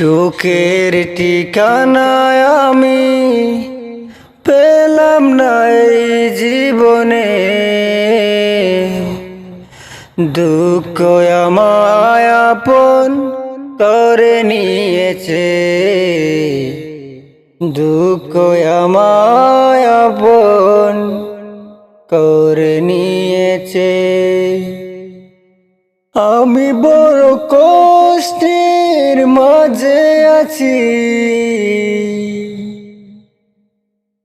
সুখের ঠিকানায় আমি পেলাম না এই জীবনে। দুঃখ আমায় আপন করে নিয়েছে। দুঃখ আমায় আপন করে নিয়েছে। আমি বড় কষ্টের মাঝে আছি।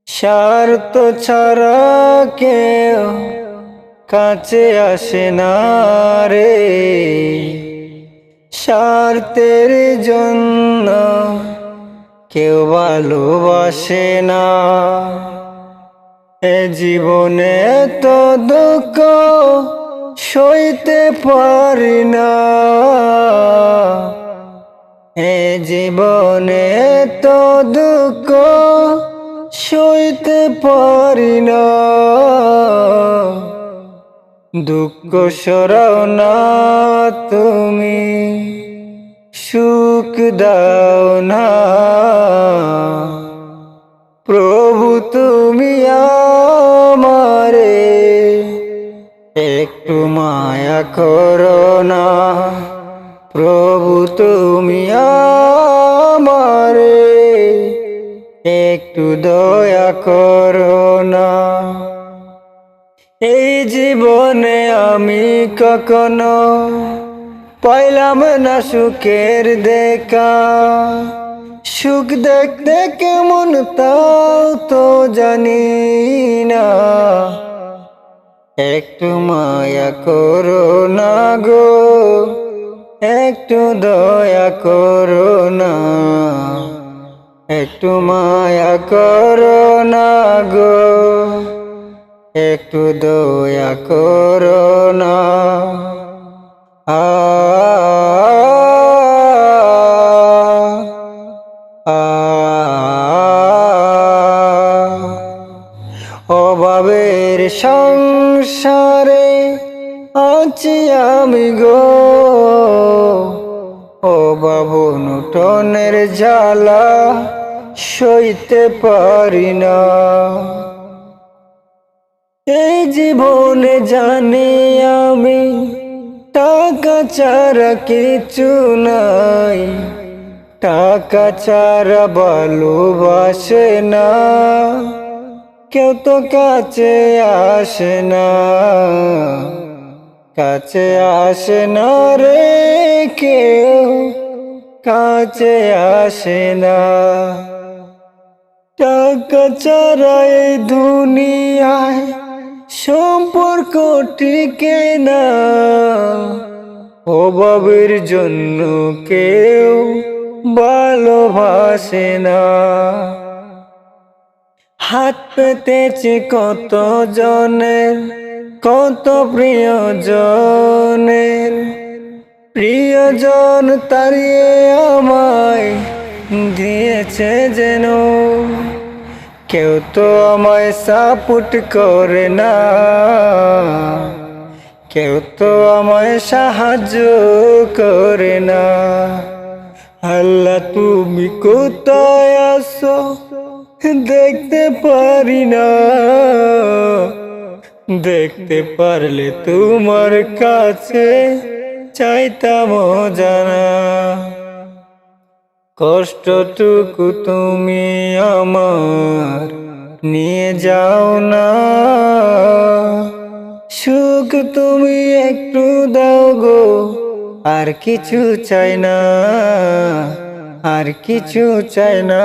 স্বার্থ ছাড়া কেউ কাছে আসে না রে। স্বার্থের জন্য কেউ ভালোবাসে না। এ জীবনে তো দুঃখ সইতে পারি না। এ জীবনে তো দুঃখ সইতে পারি না। দুঃখ সরাও না তুমি, সুখ দাও না। প্রভু তুমি আমারে একটু মায়া করো না। প্রভু, তুমি আমারে একটু দয়া করো না। এই জীবনে আমি কখনো পাইলাম না সুখের দেখা। সুখ দেখতে কেমন তাও তো জানি না। একটু মায়া করো না গো, একটু দয়া করো না, একটু মায়া করো না গো, একটু দয়া করো না। আ অভাবের সংসারে আছি আমি গো। ও বাবু নুটনের জ্বালা সইতে পারি না। এই জীবনে জানি আমি টাকা ছাড়া কিছু নাই। টাকা ছাড়া ভালোবাসে না। কেউ তো কাছে আসে না। কাছে আসে না রে কেউ, কাছে আসে না। টাকা এই দুনিয়ায় সম্পর্ক টিকে না। অভাবের জন্য কেউ ভালোবাসে না। হাত পেতেছে কত জনের কত প্রিয়জনের প্রিয়জন তাড়িয়ে আমায় দিয়েছে যেন। কেউ তো আমায় সাপোর্ট করে না। কেউ তো আমায় সাহায্য করে না। আল্লাহ, তুমি কোথায় আসো দেখতে পারি না। দেখতে পারলে তোমার কাছে চাইতাম জানা কষ্টটুকু তুমি আমার নিয়ে যাও না। সুখ তুমি একটু দাও গো, আর কিছু চাই না, আর কিছু চাই না।